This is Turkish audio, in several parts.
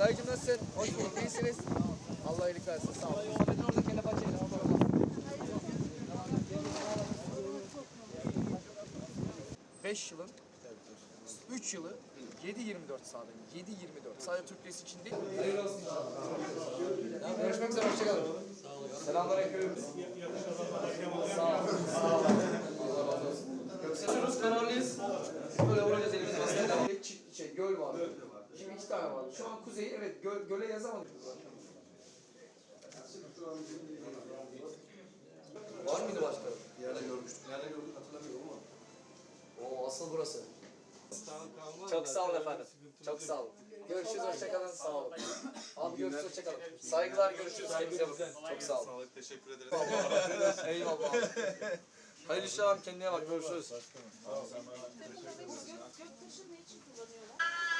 Nasılsın? Hoş bulduk. İyisiniz? Allah iyilik versin. Sağ olun. 5 yılın 3 yılı 7-24 sahadayım. 7-24. Sadece Türk Lesi için değil. Hayırlı olsun inşallah. Görüşmek üzere. Hoşçakalın. Sağ olun. Sağ olun. Allah razı olsun. Gökseliyoruz. Kararlıyız. Böyle vuracağız elimizi masaya. Çift şey, göl var. Var. Şu an kuzeyi evet göl, göle yazamadık. Var mıydı başka? Bir yerde görmüştük. Nerede gördük hatırlamıyorum ama. Oo asıl burası. Çok sağ olun efendim. Çok sağ olun. Görüşürüz hoşçakalın. Sağ olun. Abi görüşürüz hoşçakalın. Saygılar görüşürüz. Kendinize bakın. Çok sağ olun. Sağlık teşekkür ederiz. Eyvallah. Hayırlı işler abi kendine bak görüşürüz. Göktaş'ın ne için kullanıyorlar?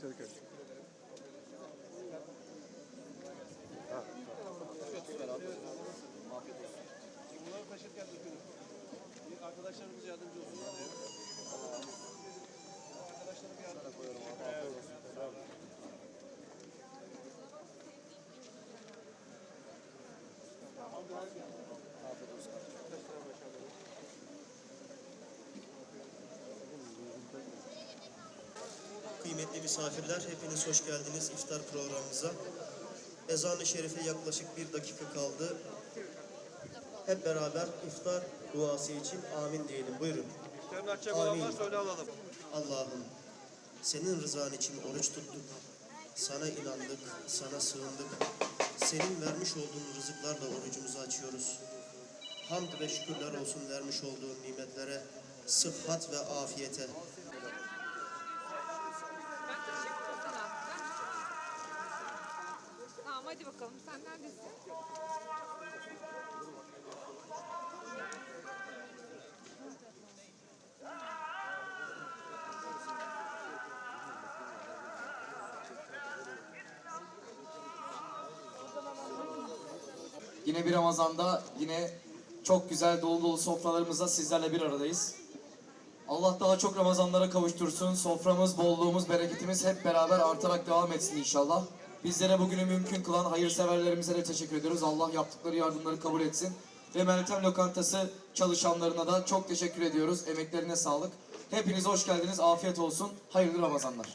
Bunları taşırken dökülür. Arkadaşlarımız yardımcı olsunlar diye. Arkadaşlara bir yardım koyuyorum. Kıymetli misafirler, hepiniz hoş geldiniz iftar programımıza. Ezan-ı Şerif'e yaklaşık bir dakika kaldı. Hep beraber iftar duası için amin diyelim. Buyurun. Açacak olan alalım. Allah'ım, senin rızan için oruç tuttuk. Sana inandık, sana sığındık. Senin vermiş olduğun rızıklarla orucumuzu açıyoruz. Hamd ve şükürler olsun vermiş olduğun nimetlere, sıhhat ve afiyete. Hadi bakalım sen neredesin? Yine bir Ramazan'da yine çok güzel dolu dolu sofralarımızla sizlerle bir aradayız. Allah daha çok Ramazanlara kavuştursun. Soframız, bolluğumuz, bereketimiz hep beraber artarak devam etsin inşallah. Bizlere bugünü mümkün kılan hayırseverlerimize de teşekkür ediyoruz. Allah yaptıkları yardımları kabul etsin. Ve Meltem Lokantası çalışanlarına da çok teşekkür ediyoruz. Emeklerine sağlık. Hepiniz hoş geldiniz. Afiyet olsun. Hayırlı Ramazanlar.